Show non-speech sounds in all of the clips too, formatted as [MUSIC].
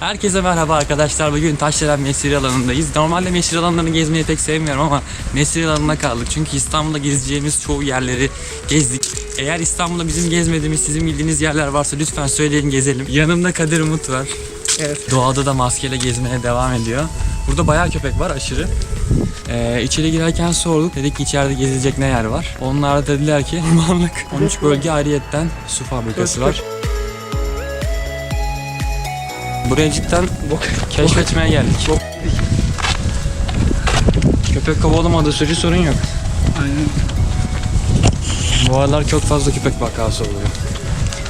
Herkese merhaba arkadaşlar. Bugün Taşdelen Mesire alanındayız. Normalde mesire alanlarını gezmeyi pek sevmiyorum ama mesire alanına kaldık. Çünkü İstanbul'da gezeceğimiz çoğu yerleri gezdik. Eğer İstanbul'da bizim gezmediğimiz, sizin bildiğiniz yerler varsa lütfen söyleyin gezelim. Yanımda Kadir Umut var. Evet. Doğada da maskeyle gezmeye devam ediyor. Burada bayağı köpek var aşırı. Ee, içeri girerken sorduk. Dedik ki içeride gezilecek ne yer var. Onlar da dediler ki [LAUGHS] ormanlık. 13 bölge ayrıyetten su fabrikası var. Buraya cidden keşfetmeye geldik. Köpek kovalamadığı sürece sorun yok. Aynen. Bu aralar çok fazla köpek vakası oluyor.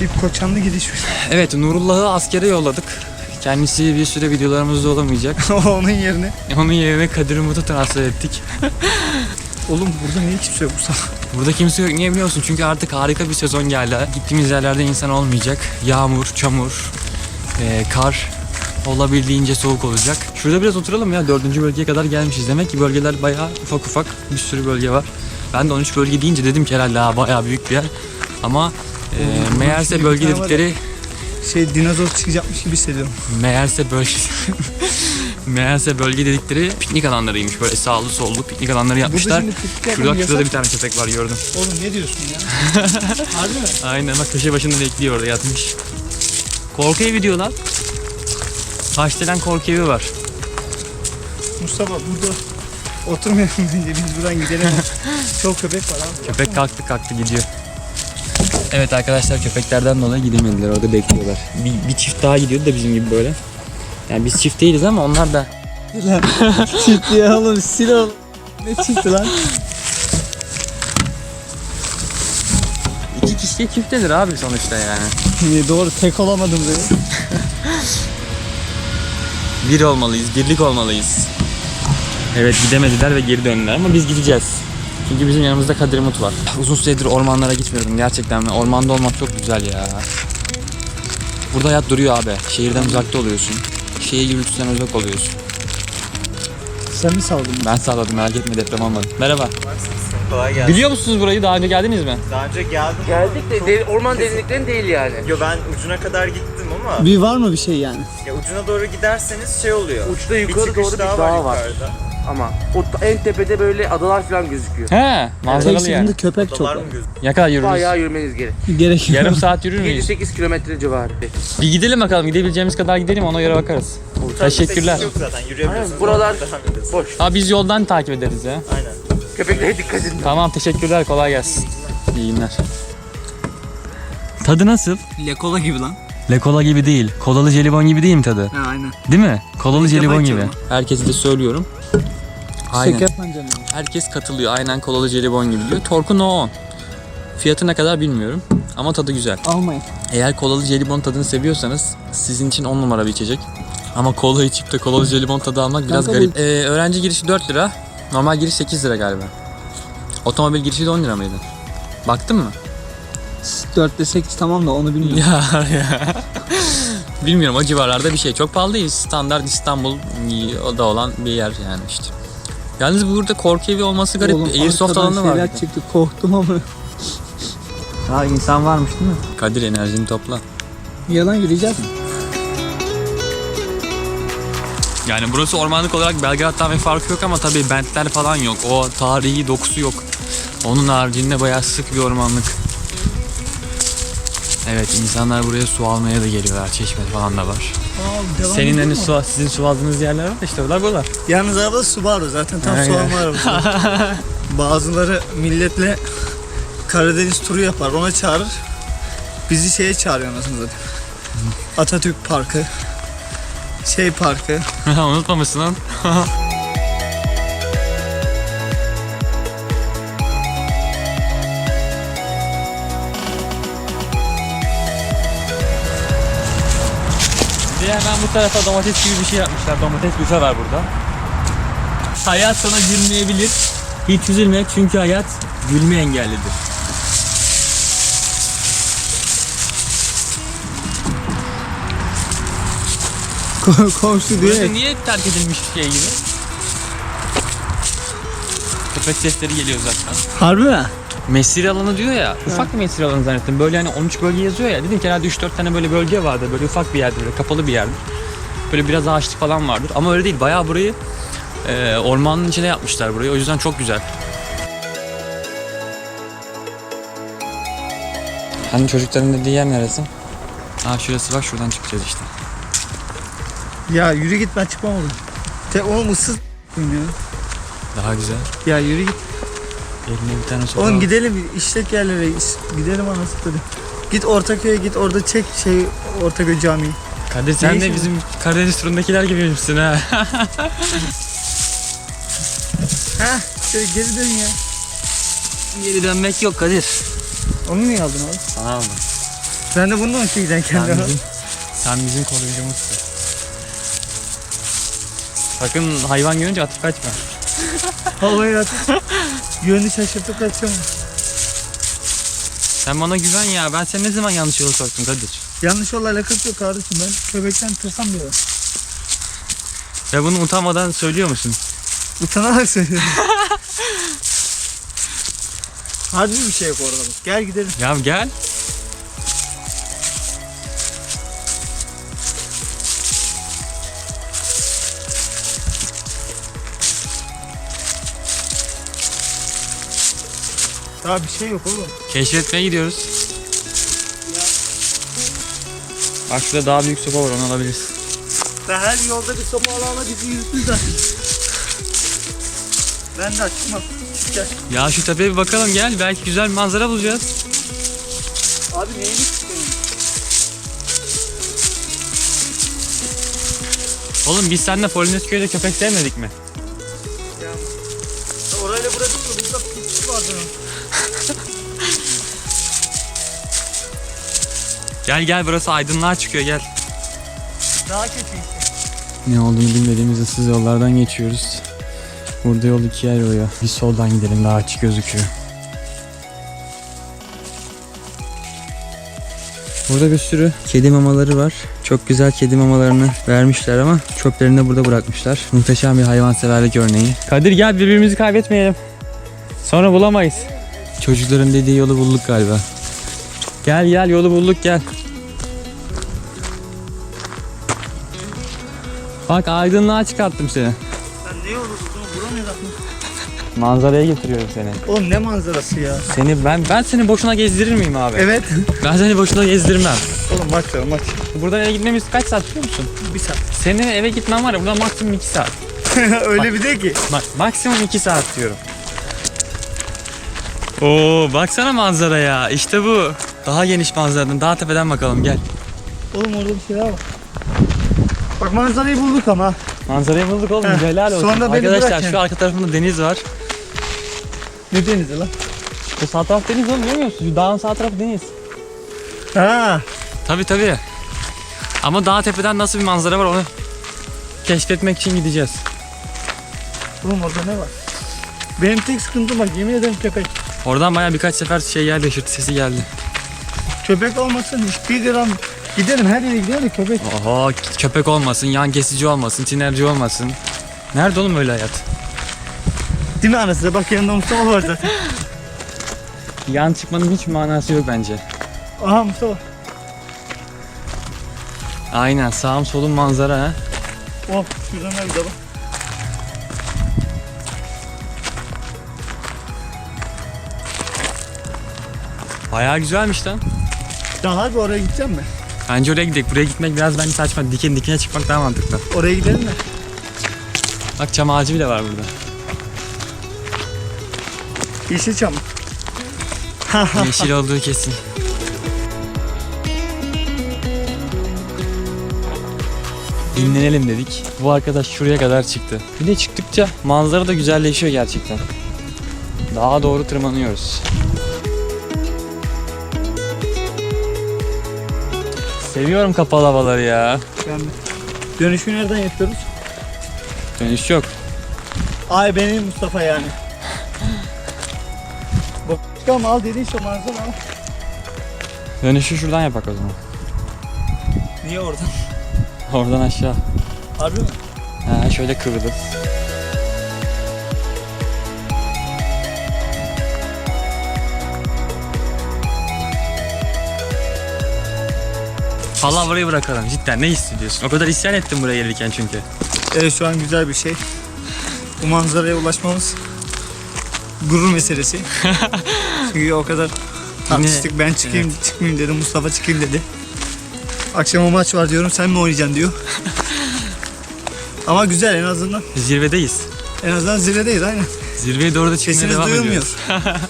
Dip koçanlı gidiş. Evet Nurullah'ı askere yolladık. Kendisi bir süre videolarımızda olamayacak. [LAUGHS] Onun yerine. Onun yerine Kadir Umut'u transfer ettik. [LAUGHS] Oğlum burada niye kimse yok bu sabah? Burada kimse yok. Niye biliyorsun? Çünkü artık harika bir sezon geldi. Gittiğimiz yerlerde insan olmayacak. Yağmur, çamur, e, kar olabildiğince soğuk olacak. Şurada biraz oturalım ya. Dördüncü bölgeye kadar gelmişiz. Demek ki bölgeler bayağı ufak ufak bir sürü bölge var. Ben de 13 bölge deyince dedim ki herhalde ha, bayağı büyük bir yer. Ama e, meğerse bölge dedikleri Şey dinozor çıkacakmış gibi hissediyorum. meğerse bölge [LAUGHS] meğerse bölge dedikleri piknik alanlarıymış. Böyle sağlı sollu piknik alanları yapmışlar. şimdi piknik yapan Şurada, şurada yasak. bir tane köpek var gördüm. Oğlum ne diyorsun ya? [LAUGHS] Harbi mi? Aynen bak köşe başında bekliyor orada yatmış. Korku evi diyor lan. Taşdelen korku evi var. Mustafa burada oturmayalım bence biz buradan gidelim. [LAUGHS] Çok köpek var abi. Köpek kalktı kalktı gidiyor. Evet arkadaşlar köpeklerden dolayı gidemediler orada bekliyorlar. Bir, bir çift daha gidiyordu da bizim gibi böyle. Yani biz çift değiliz ama onlar da Lan çift ya oğlum sil oğlum. Ne çifti lan? iki kişiye çift denir abi sonuçta yani. Niye doğru tek olamadım dedi. [LAUGHS] Bir olmalıyız, birlik olmalıyız. Evet gidemediler ve geri döndüler ama biz gideceğiz. Çünkü bizim yanımızda Kadir Umut var. Uzun süredir ormanlara gitmiyordum gerçekten. ve Ormanda olmak çok güzel ya. Burada hayat duruyor abi. Şehirden uzakta oluyorsun. Şehir gürültüsünden uzak oluyorsun. Sen mi saldın? Ben sağladım merak etme deprem olmadı. Merhaba. Kolay gelsin. Biliyor musunuz burayı? Daha önce geldiniz mi? Daha önce geldim. Geldik de de- orman derinliklerinde değil yani. Yo ben ucuna kadar gittim ama Bir var mı bir şey yani? ya ucuna doğru giderseniz şey oluyor. Uçta yukarı çıkış doğru bir daha dağ var. yukarıda. Ama o ta- en tepede böyle adalar falan gözüküyor. He, Tek manzaralı yani. sıkıntı köpek çok Dolar mı gözüküyor? Ne kadar yürürüz? Bayağı yürümeniz gerek. Gerek yok. Yarım saat yürür müyüz? 7-8 kilometre civarı. Bir gidelim bakalım. Gidebileceğimiz kadar gidelim ona göre bakarız. Teşekkürler. Yok zaten yürüyebiliyorsunuz. Aynen, buralar- Devam. Boş. Ha biz yoldan takip ederiz ya. Aynen. Köpeklere dikkat edin. Tamam teşekkürler kolay gelsin. İyi günler. Tadı nasıl? Lekola gibi lan. Lekola gibi değil. Kolalı jelibon gibi değil mi tadı? Ha aynen. Değil mi? Kolalı İlk jelibon gibi. içiyorum Herkese de söylüyorum. Aynen. Şeker pancarı. Herkes katılıyor. Aynen kolalı jelibon gibi diyor. Torku no 10. Fiyatı ne kadar bilmiyorum. Ama tadı güzel. Almayın. Eğer kolalı jelibon tadını seviyorsanız sizin için 10 numara bir içecek. Ama kola içip de kolalı jelibon tadı almak biraz garip. Ee, öğrenci girişi 4 lira. Normal giriş 8 lira galiba. Otomobil girişi de 10 lira mıydı? Baktın mı? 4'te 8 tamam da onu bilmiyorum. Ya ya. Bilmiyorum o civarlarda bir şey. Çok pahalı değil. Standart İstanbul da olan bir yer yani işte. Yalnız burada korku evi olması garip. Oğlum, Airsoft alanı var. şeyler çıktı korktum ama. Ha insan varmış değil mi? Kadir enerjini topla. Yalan yürüyeceğiz mi? Yani burası ormanlık olarak Belgrad'dan bir farkı yok ama tabii bentler falan yok. O tarihi dokusu yok. Onun haricinde bayağı sık bir ormanlık. Evet insanlar buraya su almaya da geliyorlar. Çeşme falan da var. Senin hani su, sizin su aldığınız yerler var işte oralar buralar. Yalnız araba Subaru zaten tam Aynen. su alma arabası. [LAUGHS] Bazıları milletle Karadeniz turu yapar ona çağırır. Bizi şeye çağırıyor anasını zaten. Atatürk Parkı. Şey parkı. [LAUGHS] Unutmamışsın lan. [LAUGHS] De hemen bu tarafa domates gibi bir şey yapmışlar. Domates büfe var burada. Hayat sana gülmeyebilir. Hiç üzülme çünkü hayat gülme engellidir. Komşu diyor Burası niye terk edilmiş bir şey gibi? Köpek sesleri geliyor zaten. Harbi mi? Mesire alanı diyor ya. Ufak bir mesire alanı zannettim. Böyle hani 13 bölge yazıyor ya. Dedim ki herhalde 3-4 tane böyle bölge vardı. Böyle ufak bir yerde böyle kapalı bir yerde. böyle biraz ağaçlık falan vardır. Ama öyle değil. Bayağı burayı e, ormanın içine yapmışlar burayı. O yüzden çok güzel. Hani çocukların dediği yer neresi? Aa şurası bak şuradan çıkacağız işte. Ya yürü git ben çıkmam oğlum. Te oğlum ıssız ya. Daha güzel. Ya yürü git. Eline bir tane sopa. Oğlum gidelim işlek yerlere gidelim anasını satayım. Git Ortaköy'e git orada çek şey Ortaköy Camii. Kadir sen de işin bizim Karadeniz turundakiler gibiymişsin ha. [LAUGHS] Heh şöyle geri dön ya. Geri dönmek yok Kadir. Onu niye aldın abi? Sana aldım. Ben de mı çekeceğim Sen kendime? bizim, sen bizim koruyucumuzsun. Sakın hayvan görünce atıp kaçma. [LAUGHS] Havaya at. Yönü şaşırtıp kaçıyorum. Sen bana güven ya. Ben seni ne zaman yanlış yola soktum Kadir? Yanlış yolla alakası yok kardeşim ben köpekten tırsam diyorum. Ve bunu utanmadan söylüyor musun? Utanarak söylüyorum. [LAUGHS] Harbi bir şey yok orada bak. Gel gidelim. Ya gel. Daha bir şey yok oğlum. Keşfetmeye gidiyoruz. Bak şurada daha büyük sopa var onu alabiliriz. Ben her yolda bir sopa ala ala bizi zaten. Ben de açmam. Gel. Ya şu tepeye bir bakalım gel. Belki güzel bir manzara bulacağız. Abi neyini çıkıyorsun? Oğlum biz seninle Polonezköy'de köpek sevmedik mi? Gel gel burası aydınlığa çıkıyor gel. Daha kötü işte. Ne olduğunu bilmediğimiz ıssız yollardan geçiyoruz. Burada yol ikiye ayrılıyor. Biz soldan gidelim daha açık gözüküyor. Burada bir sürü kedi mamaları var. Çok güzel kedi mamalarını vermişler ama çöplerini de burada bırakmışlar. Muhteşem bir hayvanseverlik örneği. Kadir gel birbirimizi kaybetmeyelim. Sonra bulamayız. Çocukların dediği yolu bulduk galiba. Gel gel yolu bulduk gel. Bak aydınlığa çıkarttım seni. Sen ne yolu buldun? Bura ne lan? Manzaraya getiriyorum seni. Oğlum ne manzarası ya? Seni ben ben seni boşuna gezdirir miyim abi? Evet. Ben seni boşuna gezdirmem. Oğlum maç ver maç. Buradan eve gitmemiz kaç saat biliyor musun? Bir saat. Senin eve gitmen var ya buradan maksimum 2 saat. [LAUGHS] Öyle bir de ki. Bak maksimum 2 saat diyorum. Oo baksana manzaraya. İşte bu. Daha geniş manzaradan, daha tepeden bakalım gel. Oğlum orada bir şeyler var. Manzarayı bulduk ama. Manzarayı bulduk oğlum. Heh, Helal olsun. sonra beni Arkadaşlar bırak yani. şu arka tarafında deniz var. Ne denizi lan? Şu sağ taraf deniz oğlum görmüyor musun? Şu dağın sağ tarafı deniz. Ha. Tabi tabi. Ama dağ tepeden nasıl bir manzara var onu keşfetmek için gideceğiz. Oğlum orada ne var? Benim tek sıkıntım bak yemin ederim köpek. Oradan baya birkaç sefer şey geldi, ışırtı sesi geldi. Köpek olmasın hiçbir gram gidelim her yere gidelim de köpek. Oho köpek olmasın, yan kesici olmasın, tinerci olmasın. Nerede oğlum öyle hayat? Değil mi anasını? Bak yanında Mustafa var zaten. Yan çıkmanın hiç manası yok bence. Aha Mustafa. Aynen sağım solum manzara ha. Oh ver bir de bak. Baya güzelmiş lan. Daha bir oraya gideceğim mi? Bence oraya gidelim. Buraya gitmek biraz bence saçma. Diken dikine çıkmak daha mantıklı. Oraya gidelim mi? Bak çam ağacı bile var burada. Yeşilçam. [LAUGHS] Yeşil olduğu kesin. Dinlenelim dedik. Bu arkadaş şuraya kadar çıktı. Bir de çıktıkça manzara da güzelleşiyor gerçekten. Daha doğru tırmanıyoruz. Seviyorum kapalı havaları ya. Yani dönüşü nereden yapıyoruz? Dönüş yok. Ay benim Mustafa yani. Bak çıkalım al dediğin şey manzara al. Dönüşü şuradan yapak o zaman. Niye oradan? Oradan aşağı. Harbi mi? Ha, şöyle kıvrılıp. Palavrayı bırakalım cidden ne hissediyorsun? O kadar isyan ettim buraya gelirken çünkü. Evet şu an güzel bir şey. Bu manzaraya ulaşmamız gurur meselesi. [LAUGHS] Çünkü o kadar tartıştık. Ben çıkayım çıkmayayım dedim. Mustafa çıkayım dedi. Akşama maç var diyorum. Sen mi oynayacaksın diyor. [LAUGHS] Ama güzel en azından. Zirvedeyiz. En azından zirvedeyiz aynen. Zirveye doğru da çıkmaya Sesiniz devam duyulmuyor. ediyoruz. [LAUGHS]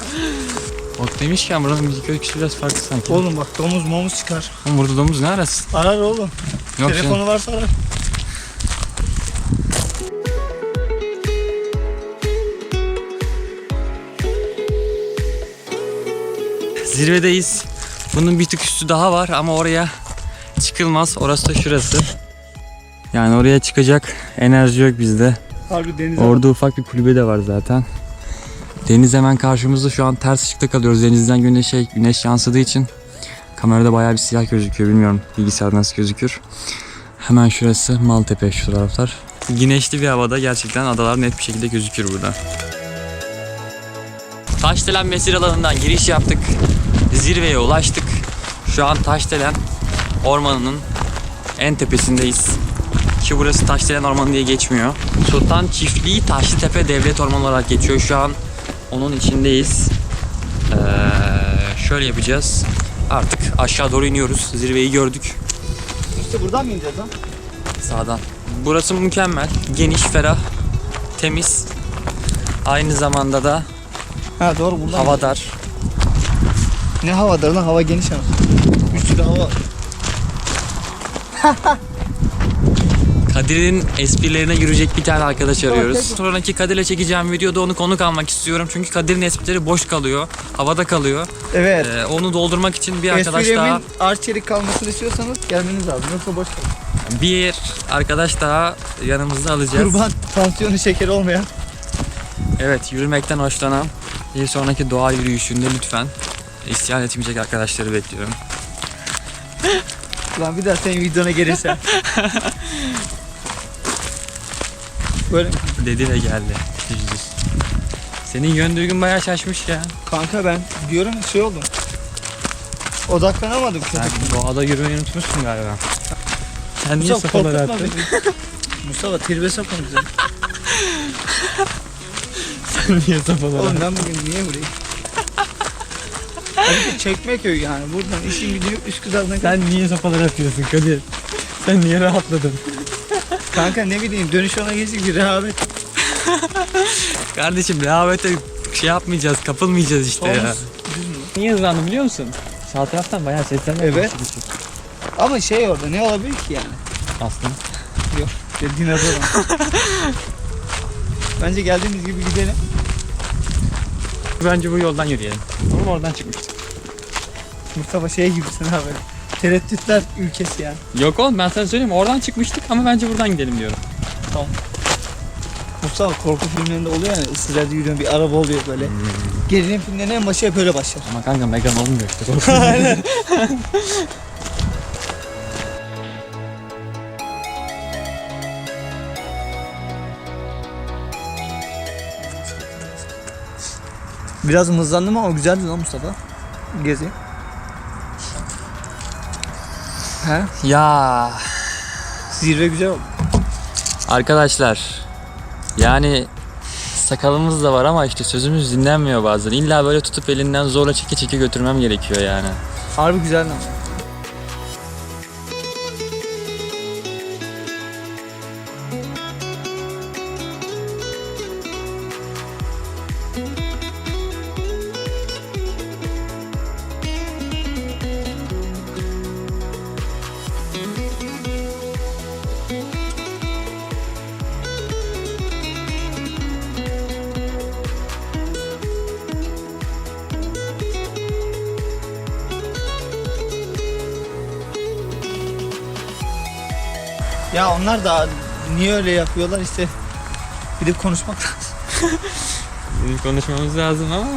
Ot demişken buranın müzik öyküsü biraz farklı sanki. Oğlum bak domuz momuz çıkar. Oğlum burada domuz ne arasın? Arar oğlum. Yok Telefonu canım. varsa arar. Zirvedeyiz. Bunun bir tık üstü daha var ama oraya çıkılmaz. Orası da şurası. Yani oraya çıkacak enerji yok bizde. Harbi deniz Orada ufak bir kulübe de var zaten. Deniz hemen karşımızda şu an ters ışıkta kalıyoruz. Denizden güneşe, güneş yansıdığı için kamerada bayağı bir siyah gözüküyor. Bilmiyorum bilgisayarda nasıl gözükür. Hemen şurası Maltepe şu taraflar. Güneşli bir havada gerçekten adalar net bir şekilde gözükür burada. Taşdelen mesir alanından giriş yaptık. Zirveye ulaştık. Şu an Taşdelen ormanının en tepesindeyiz. Ki burası Taşdelen Ormanı diye geçmiyor. Sultan Çiftliği Taşlıtepe Devlet Ormanı olarak geçiyor. Şu an onun içindeyiz. Ee, şöyle yapacağız. Artık aşağı doğru iniyoruz. Zirveyi gördük İşte buradan mı ineceğiz lan? sağdan. Burası mükemmel. Geniş, ferah, temiz. Aynı zamanda da Ha doğru buradan. hava dar. Ne havadır lan hava geniş ama. Bir sürü hava. [LAUGHS] Kadir'in esprilerine girecek bir tane arkadaş arıyoruz. Sonraki Kadir'le çekeceğim videoda onu konuk almak istiyorum. Çünkü Kadir'in esprileri boş kalıyor. Havada kalıyor. Evet. Ee, onu doldurmak için bir arkadaş daha arçelik kalmasını istiyorsanız gelmeniz lazım. Yoksa boş kalır. bir arkadaş daha yanımızda alacağız. Kurban tansiyonu şekeri olmayan. Evet yürümekten hoşlanan bir sonraki doğa yürüyüşünde lütfen isyan etmeyecek arkadaşları bekliyorum. Ulan bir daha senin videona gelirse. [LAUGHS] Böyle Dedi ve geldi. Yüz. Senin yön duygun bayağı şaşmış ya. kanka ben diyorum şey oldum. Odaklanamadım Sen kötü. doğada yürümeyi unutmuşsun galiba. Sen niye Mustafa sopaları korkutma attın? [LAUGHS] Mustafa tribe sokma bize. [LAUGHS] Sen niye sopaları Oğlum ben bugün niye burayı? Hadi Çekmeköy yani buradan işin gidiyor Üsküdar'dan. Sen niye sopaları atıyorsun Kadir? Sen niye rahatladın? Kanka ne bileyim dönüş ona geçtik bir rehavet. [LAUGHS] Kardeşim rehavete şey yapmayacağız, kapılmayacağız işte ya. Niye hızlandım biliyor musun? Sağ taraftan bayağı seslenme Evet. Ama şey orada ne olabilir ki yani? Aslında. Yok. Adı olan. Bence geldiğimiz gibi gidelim. Bence bu yoldan yürüyelim. Ama oradan çıkmıştık. Mustafa şey gibisin abi. Tereddütler ülkesi yani. Yok oğlum ben sana söyleyeyim oradan çıkmıştık ama bence buradan gidelim diyorum. Mustafa korku filmlerinde oluyor yani ıssızlarda yürüyen bir araba oluyor böyle. Gerilim filmlerinin en başı hep öyle başlar. Ama kanka Megan olmuyor işte. [LAUGHS] Biraz mızlandım ama güzeldi lan Mustafa. Gezi. He? ya Zirve güzel oldu. arkadaşlar yani sakalımız da var ama işte sözümüz dinlenmiyor bazen. İlla böyle tutup elinden zorla çeke çeke götürmem gerekiyor yani. Harbi güzel lan. Ya onlar da niye öyle yapıyorlar işte gidip konuşmak lazım. [LAUGHS] konuşmamız lazım ama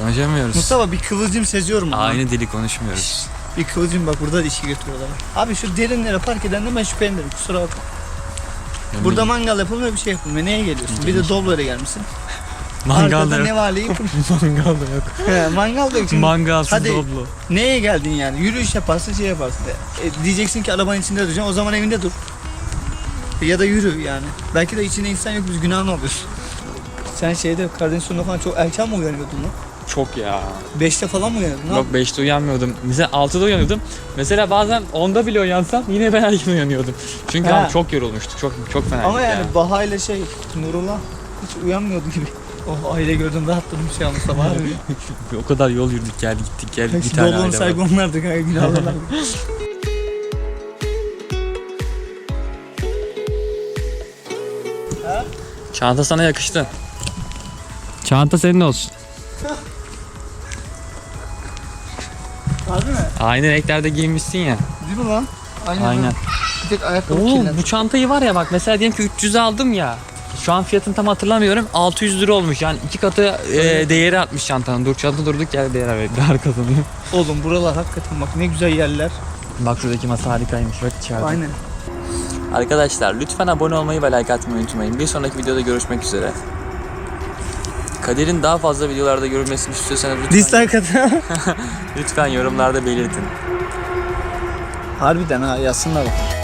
konuşamıyoruz. Mustafa bir kıvılcım seziyorum. ama. Aynı dili konuşmuyoruz. Bir kıvılcım bak burada da işi götürüyorlar. Abi şu derinlere park edende ben şüphelenirim kusura bakma. Burada mangal yapılmıyor bir şey yapılmıyor. Neye geliyorsun? Bir de Doblo'ya gelmişsin. Mangal da Arkada yok. ne var alayım? [LAUGHS] Mangal da yok. He, Mangal da yok. Şimdi Mangalsız Hadi. Doblo. Neye geldin yani? Yürüyüş yaparsın şey yaparsın. E, diyeceksin ki arabanın içinde duracaksın o zaman evinde dur. Ya da yürü yani. Belki de içinde insan yok biz günahını alıyoruz. Sen şeyde Karadeniz sonunda falan çok erken mi uyanıyordun lan? Çok ya. 5'te falan mı uyanıyordun? Yok 5'te uyanmıyordum. Mesela 6'da uyanıyordum. Mesela bazen 10'da bile uyansam yine ben erken uyanıyordum. Çünkü Ha. abi çok yorulmuştuk. Çok çok fena. Ama yani Baha ile şey Nurullah hiç uyanmıyordu gibi. Oh aile gördüm rahatladım şey almış sabah [LAUGHS] abi. o kadar yol yürüdük geldik gittik geldik bir tane aile var. onlardı kanka günahlılar. [LAUGHS] Çanta sana yakıştı. Çanta senin olsun. [LAUGHS] Harbi mi? Aynı renklerde giyinmişsin ya. Değil mi lan? Aynen. Aynen. Bir tek ayakkabı Oğlum kirlendi. bu çantayı var ya bak mesela diyelim ki 300 aldım ya. Şu an fiyatını tam hatırlamıyorum. 600 lira olmuş. Yani iki katı e, değeri artmış çantanın. Dur çanta durduk yer değer. Değer kazanıyor. Oğlum buralar hakikaten bak ne güzel yerler. Bak şuradaki masa harikaymış. Bak içeride. Aynen. Arkadaşlar lütfen abone olmayı ve like atmayı unutmayın. Bir sonraki videoda görüşmek üzere. Kader'in daha fazla videolarda görülmesini istiyorsanız lütfen, Dislike atın. [LAUGHS] lütfen yorumlarda belirtin. Harbiden ha yazsınlar bak.